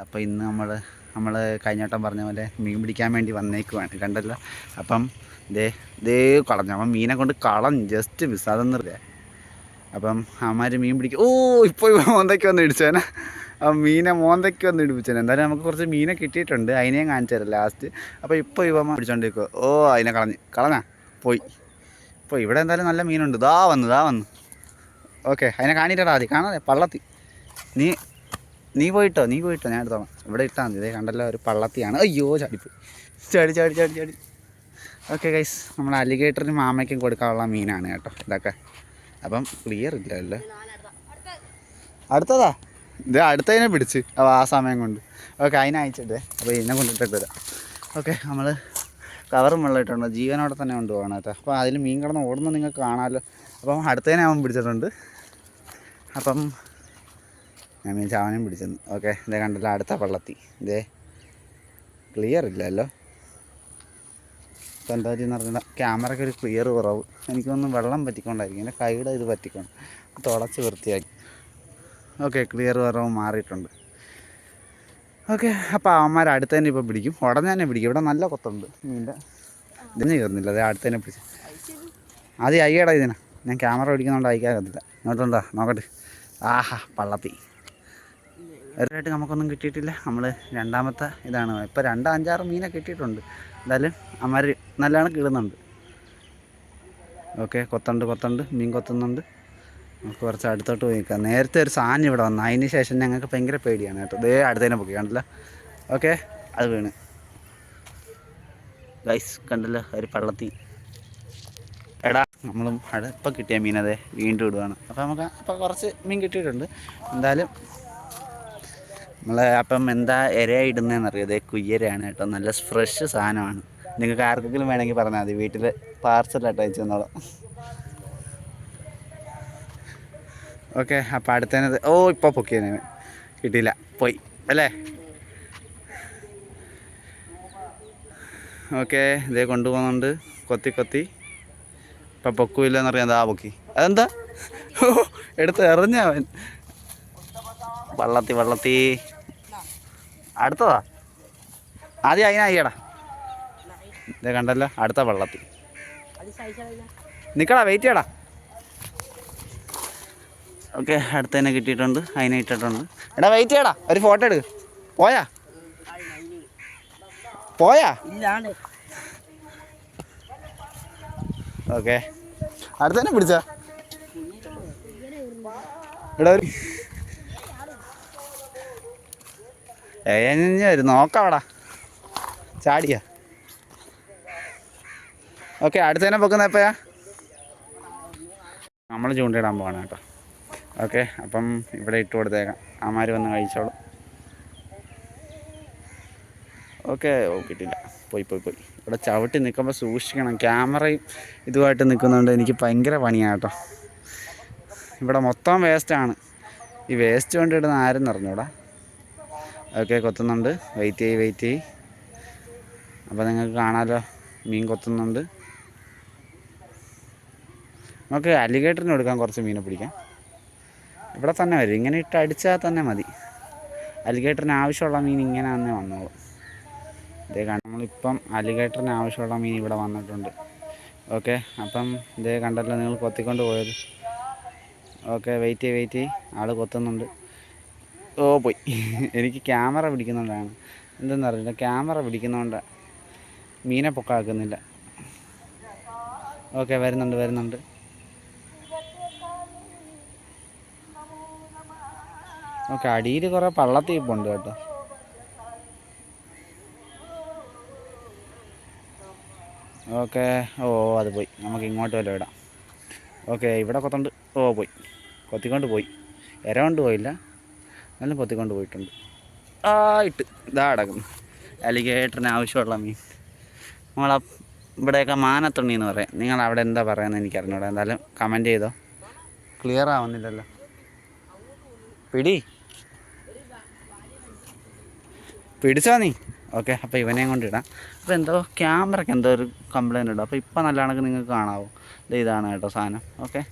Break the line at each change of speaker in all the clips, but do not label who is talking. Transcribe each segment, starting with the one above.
അപ്പോൾ ഇന്ന് നമ്മൾ നമ്മൾ കഴിഞ്ഞോട്ടം പറഞ്ഞ പോലെ മീൻ പിടിക്കാൻ വേണ്ടി വന്നേക്കുവാണ് കണ്ടല്ലോ? അപ്പം ദേ ദേ കളഞ്ഞു. അപ്പം മീനെ കൊണ്ട് കളഞ്ഞു ജസ്റ്റ് മിസ് അതൊന്നുമില്ല അപ്പം അമ്മമാർ മീൻ പിടിക്കും ഓ ഇപ്പോൾ മോന്തയ്ക്ക് വന്ന് ഇടിച്ചേനെ ആ മീനെ മോന്തയ്ക്ക് വന്ന് ഇടിപ്പിച്ചേനെ എന്തായാലും നമുക്ക് കുറച്ച് മീനെ കിട്ടിയിട്ടുണ്ട് അതിനെയും കാണിച്ചു തരാം ലാസ്റ്റ് അപ്പോൾ ഇപ്പോൾ ഇവ പിടിച്ചോണ്ടിരിക്കുക ഓ അതിനെ കളഞ്ഞ്. കളഞ്ഞാ? പോയി. ഇപ്പോൾ ഇവിടെ എന്തായാലും നല്ല മീനുണ്ട്. ദാ വന്നു ദാ വന്നു. ഓക്കെ അതിനെ കാണിയിട്ടാ ആദ്യം. കാണാതെ? പള്ളത്തി. നീ നീ പോയിട്ടോ നീ പോയിട്ടോ? ഞാൻ എടുത്തോളാം. ഇവിടെ ഇട്ടാൽ മതി. ഇതേ കണ്ടല്ലോ ഒരു പള്ളത്തിയാണ്. അയ്യോ ചാടിപ്പോയി. ചാടി ചാടി ചാടി ചാടി. ഓക്കെ ഗൈസ് നമ്മൾ അലിഗേറ്ററിന് മാമയ്ക്കും കൊടുക്കാനുള്ള മീനാണ് കേട്ടോ ഇതൊക്കെ. അപ്പം ക്ലിയർ ഇല്ല അല്ലേ? അടുത്തതാ. ഇത് അടുത്തതിനെ പിടിച്ച്. ആ സമയം കൊണ്ട്. ഓക്കെ അതിനെ അയച്ചിട്ടേ അപ്പോൾ ഇതിനെ കൊണ്ടിട്ടിട്ട് വരാം ഓക്കെ നമ്മൾ കവറും വെള്ളമായിട്ടുണ്ട്. ജീവനോടെ തന്നെ കൊണ്ടുപോകണം കേട്ടോ. അപ്പോൾ അതിൽ മീൻ കിടന്ന് ഓടുന്നത് നിങ്ങൾക്ക് കാണാമല്ലോ അപ്പം അടുത്തതിനെ അവൻ പിടിച്ചിട്ടുണ്ട്. അപ്പം ഞാൻ മീൻ ചാവനും പിടിച്ചെന്ന് ഓക്കെ ഇതേ കണ്ടല്ലോ അടുത്ത പള്ളത്തി. ഇതേ ക്ലിയർ ഇല്ലല്ലോ. ഇപ്പം എന്താ ചെയ്യുന്ന പറഞ്ഞാൽ ക്യാമറയ്ക്ക് ഒരു ക്ലിയർ കുറവ്. എനിക്കൊന്നും വെള്ളം പറ്റിക്കൊണ്ടായിരിക്കും. എന്റെ കൈയുടെ ഇത് പറ്റിക്കൊണ്ട് തുടച്ച് വൃത്തിയാക്കി. ഓക്കെ ക്ലിയർ കുറവ് മാറിയിട്ടുണ്ട്. ഓക്കെ അപ്പോൾ അവന്മാർ അടുത്ത് തന്നെ ഇപ്പോൾ പിടിക്കും. ഉടനെ തന്നെ പിടിക്കും. ഇവിടെ നല്ല കൊത്തുണ്ട്. മീന്റെ ഇതിന് കയറുന്നില്ല അതെ അടുത്ത് തന്നെ പിടിച്ചു. അത് അയ്യടാ ഇതിനാ. ഞാൻ ക്യാമറ പിടിക്കുന്നതുകൊണ്ട് അയക്കാകത്തില്ല ഇങ്ങോട്ടുണ്ടോ നോക്കട്ടെ. ആഹാ പള്ളത്തി. ഒരായിട്ട് നമുക്കൊന്നും കിട്ടിയിട്ടില്ല. നമ്മൾ രണ്ടാമത്തെ ഇതാണ്. ഇപ്പോൾ രണ്ട് അഞ്ചാറ് മീനെ കിട്ടിയിട്ടുണ്ട്. എന്തായാലും അമ്മമാർ നല്ലവണ്ണം കിടുന്നുണ്ട്. ഓക്കെ കൊത്തുണ്ട് കൊത്തുണ്ട് മീൻ കൊത്തുന്നുണ്ട്. നമുക്ക് കുറച്ച് അടുത്തോട്ട് പോയി നിൽക്കാം. നേരത്തെ ഒരു സാധനം ഇവിടെ വന്നു. അതിന് ശേഷം ഞങ്ങൾക്ക് ഭയങ്കര പേടിയാണ് കേട്ടോ. ദേ അടുത്തതിനെ പൊക്കി കണ്ടല്ലോ? ഓക്കെ അത് വീണ്. ഗൈസ് കണ്ടല്ലോ? ഒരു പള്ളത്തി. എടാ നമ്മളും അടുപ്പം കിട്ടിയ കിട്ടിയ മീനതെ വീണ്ടും ഇടുവാണ്. അപ്പോൾ നമുക്ക് അപ്പോൾ കുറച്ച് മീൻ കിട്ടിയിട്ടുണ്ട്. എന്തായാലും നമ്മൾ അപ്പം എന്താ ഇര ഇടുന്നതെന്ന് അതേ കുയ്യരയാണ് കേട്ടോ. നല്ല ഫ്രഷ് സാധനമാണ്. നിങ്ങൾക്ക് ആർക്കെങ്കിലും വേണമെങ്കിൽ പറഞ്ഞാൽ മതി. വീട്ടിൽ പാർസലായിട്ട് അയച്ചു തന്നോളാം. ഓക്കെ അപ്പോൾ അടുത്തതിനത് ഓ ഇപ്പോൾ പൊക്കിയതിനെ കിട്ടിയില്ല. പോയി. അല്ലേ? ഓക്കെ ഇതേ കൊണ്ടുപോകുന്നുണ്ട്. കൊത്തി കൊത്തി. ഇപ്പം പൊക്കൂല്ലെന്ന് എന്നറിയാം എന്താ പൊക്കി? അതെന്താ? എടുത്ത് എറിഞ്ഞ അവൻ. വള്ളത്തി വള്ളത്തി. അടുത്തതാ. ആദ്യം അതിനായിക്കടാ ഇതേ കണ്ടല്ലോ അടുത്ത വെള്ളത്തിൽ. നിൽക്കടാ വെയിറ്റ് ചെയ്യടാ. ഓക്കെ അടുത്ത തന്നെ കിട്ടിയിട്ടുണ്ട് അതിനെ ഇട്ടിട്ടുണ്ട്. എടാ വെയിറ്റ് ചെയ്യടാ ഒരു ഫോട്ടോ എടുക്ക്. പോയാ? പോയാ? ഓക്കെ. അടുത്ത തന്നെ പിടിച്ചാ. എടാ ഒരു ഏഞ്ഞൊരു നോക്കാവടാ ചാടിയ. ഓക്കെ അടുത്തതിനെ പൊക്കുന്ന എപ്പോഴാ? നമ്മൾ ചൂണ്ടയിടാൻ പോവാണ് കേട്ടോ. ഓക്കെ അപ്പം ഇവിടെ ഇട്ട് കൊടുത്തേക്കാം. ആമാര് വന്ന് കഴിച്ചോളും. ഓക്കെ ഓ കിട്ടില്ല. പോയി പോയി പോയി. ഇവിടെ ചവിട്ടി നിൽക്കുമ്പോൾ സൂക്ഷിക്കണം. ക്യാമറയും ഇതുമായിട്ട് നിൽക്കുന്നതുകൊണ്ട് എനിക്ക് ഭയങ്കര പണിയാണ് കേട്ടോ. ഇവിടെ മൊത്തം വേസ്റ്റാണ്. ഈ വേസ്റ്റ് കൊണ്ടിടുന്ന ആരും അറിഞ്ഞൂടാ ഓക്കെ കൊത്തുന്നുണ്ട്. വെയിറ്റ് ചെയ്യ് വെയിറ്റ് ചെയ്യ്. അപ്പോൾ നിങ്ങൾക്ക് കാണാമല്ലോ മീൻ കൊത്തുന്നുണ്ട്. നമുക്ക് അലിഗേറ്ററിന് കൊടുക്കാം കുറച്ച് മീനെ പിടിക്കാം ഇവിടെ തന്നെ വരും. ഇങ്ങനെ ഇട്ട് അടിച്ചാൽ തന്നെ മതി. അലിഗേറ്ററിന് ആവശ്യമുള്ള മീൻ ഇങ്ങനെ തന്നെ വന്നോളും. ഇതേ കാണാം നമ്മളിപ്പം അലിഗേറ്ററിന് ആവശ്യമുള്ള മീൻ ഇവിടെ വന്നിട്ടുണ്ട്. ഓക്കെ അപ്പം ഇതേ കണ്ടല്ലോ നിങ്ങൾ കൊത്തിക്കൊണ്ട് പോയത്. ഓക്കെ വെയിറ്റ് ചെയ്യ് വെയിറ്റ് ചെയ്യ്. ആൾ കൊത്തുന്നുണ്ട്. ഓ പോയി. എനിക്ക് ക്യാമറ പിടിക്കുന്നുണ്ടാണ്. എന്തെന്ന് അറിയില്ല ക്യാമറ പിടിക്കുന്നതുകൊണ്ട് മീനെ പൊക്കാക്കുന്നില്ല. ഓക്കെ വരുന്നുണ്ട് വരുന്നുണ്ട്. ഓക്കെ അടിയിൽ കുറേ പള്ളത്തീപ്പുണ്ട് കേട്ടോ. ഓക്കെ ഓ അത് പോയി. നമുക്ക് ഇങ്ങോട്ട് വല്ല ഇടാം. ഓക്കെ ഇവിടെ കൊത്തണ്ട്. ഓ പോയി. കൊത്തിക്കൊണ്ട് പോയി. ഇര കൊണ്ട് പോയില്ല. എന്നാലും പൊത്തിക്കൊണ്ട് പോയിട്ടുണ്ട്. ആ ഇട്ട്. ഇതാ അടക്കുന്നു. അലിഗേറ്ററിന് ആവശ്യമുള്ള മീൻ. നമ്മളാ ഇവിടെയൊക്കെ മാനത്തുണ്ണി എന്ന് പറയാം. നിങ്ങൾ അവിടെ എന്താ പറയുന്നത് എനിക്ക് അറിഞ്ഞൂടാ എന്തായാലും കമന്റ് ചെയ്തോ. ക്ലിയർ ആവുന്നില്ലല്ലോ. പിടി. പിടിച്ചോ നീ. ഓക്കെ അപ്പോൾ ഇവനെയും കൊണ്ട് ഇടാം. അപ്പോൾ എന്തോ ക്യാമറയ്ക്ക് എന്തോ ഒരു കംപ്ലൈന്റ് ഉണ്ട്. അപ്പോൾ ഇപ്പോൾ നല്ല കണക്ക് നിങ്ങൾക്ക് കാണാവോ. ഇതാണ് കേട്ടോ സാധനം. ഓക്കെ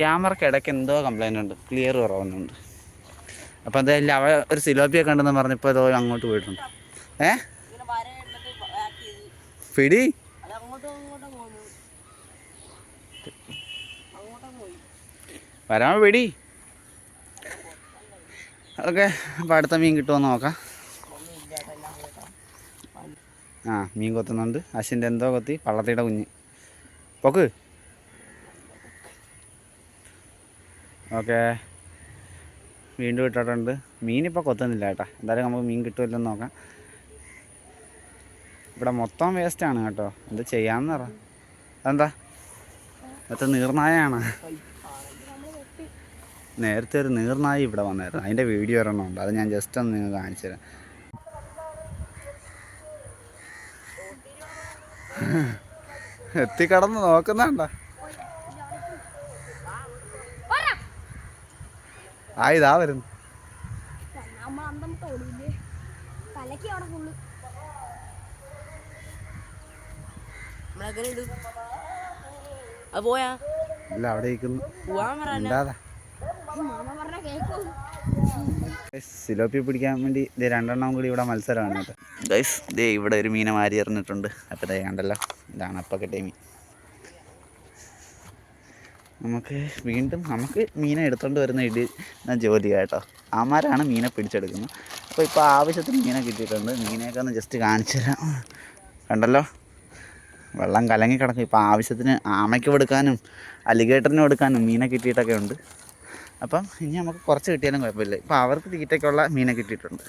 ക്യാമറയ്ക്ക് ഇടയ്ക്ക് എന്തോ കംപ്ലൈന്റ് ഉണ്ട്. ക്ലിയർ കുറവുന്നുണ്ട്. അപ്പം എന്തായാലും അവ ഒരു സിലോപ്പിയൊക്കെ ഉണ്ടെന്ന് പറഞ്ഞപ്പോൾ അതോ അങ്ങോട്ട് പോയിട്ടുണ്ട്. ഏ? പിടി. വരാമോ പിടി? ഓക്കെ അപ്പോൾ അടുത്ത മീൻ കിട്ടുമോ നോക്കാം. ആ മീൻ കൊത്തുന്നുണ്ട്. അശ്വിന്റെ എന്തോ കൊത്തി? പള്ളത്തിയുടെ കുഞ്ഞ്. പൊക്ക്. ഓക്കെ. വീണ്ടും ഇട്ടിട്ടുണ്ട്. മീനിപ്പോൾ കൊത്തുന്നില്ല കേട്ടോ. എന്തായാലും നമുക്ക് മീൻ കിട്ടുമല്ലോ എന്ന് നോക്കാം. ഇവിടെ മൊത്തം വേസ്റ്റാണ് കേട്ടോ. എന്ത് ചെയ്യാമെന്ന് പറ. അതെന്താ? മറ്റേ നീർനായാണ് നേരത്തെ ഒരു നീർനായി ഇവിടെ വന്നായിരുന്നു. അതിന്റെ വീഡിയോ ഒരെണ്ണം ഉണ്ട് അത് ഞാൻ ജസ്റ്റ് ഒന്ന് നിങ്ങൾ കാണിച്ചു തരാം. എത്തിക്കടന്ന് നോക്കുന്നുണ്ട? ആ ഇതാ വരുന്നു. ഇല്ല അവിടെ സിലോപ്പി പിടിക്കാൻ വേണ്ടി ഇത് രണ്ടെണ്ണം കൂടി ഇവിടെ മത്സരമാണ് കേട്ടോ. ഗൈസ് ദേ ഇവിടെ ഒരു മീനെ മാരി എറിഞ്ഞിട്ടുണ്ട്. അപ്പോൾ ദേ കണ്ടല്ലോ ഇതാണ് അപ്പം കിട്ടിയ മീൻ. നമുക്ക് വീണ്ടും നമുക്ക് മീനെ എടുത്തുകൊണ്ട് വരുന്ന ഇടി ജോലി കേട്ടോ ആമാരാണ് മീനെ പിടിച്ചെടുക്കുന്നത്. അപ്പോൾ ഇപ്പോൾ ആവശ്യത്തിന് മീനെ കിട്ടിയിട്ടുണ്ട്. മീനെയൊക്കെ ഒന്ന് ജസ്റ്റ് കാണിച്ചു തരാം. കണ്ടല്ലോ? വെള്ളം കലങ്ങി കിടക്കും. ഇപ്പോൾ ആവശ്യത്തിന് ആമയ്ക്ക് കൊടുക്കാനും അലിഗേറ്ററിന് കൊടുക്കാനും മീനെ കിട്ടിയിട്ടൊക്കെ ഉണ്ട്. അപ്പം ഇനി നമുക്ക് കുറച്ച് കിട്ടിയാലും കുഴപ്പമില്ല. ഇപ്പോൾ അവർക്ക് തീറ്റയ്ക്കുള്ള മീനെ കിട്ടിയിട്ടുണ്ട്.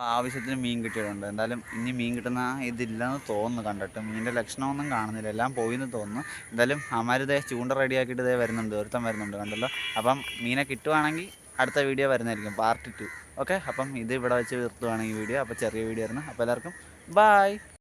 ആവശ്യത്തിന് മീൻ കിട്ടിയിട്ടുണ്ട്. എന്തായാലും ഇനി മീൻ കിട്ടുന്ന ഇതില്ലെന്ന് തോന്നുന്നു കണ്ടിട്ട്. മീനിന്റെ ലക്ഷണമൊന്നും കാണുന്നില്ല. എല്ലാം പോയിന്ന് തോന്നുന്നു. എന്തായാലും അമാരിതേ ചൂണ്ട റെഡിയാക്കിയിട്ട് ഇതേ വരുന്നുണ്ട്. ഒരുത്തം വരുന്നുണ്ട് കണ്ടല്ലോ. അപ്പം മീനെ കിട്ടുവാണെങ്കിൽ അടുത്ത വീഡിയോ വരുന്നതായിരിക്കും. പാർട്ട് ടു ഓക്കെ അപ്പം ഇത് ഇവിടെ വെച്ച് നിർത്തുവാണെങ്കിൽ വീഡിയോ അപ്പോൾ ചെറിയ വീഡിയോ ആയിരുന്നു. അപ്പോൾ എല്ലാവർക്കും ബായ്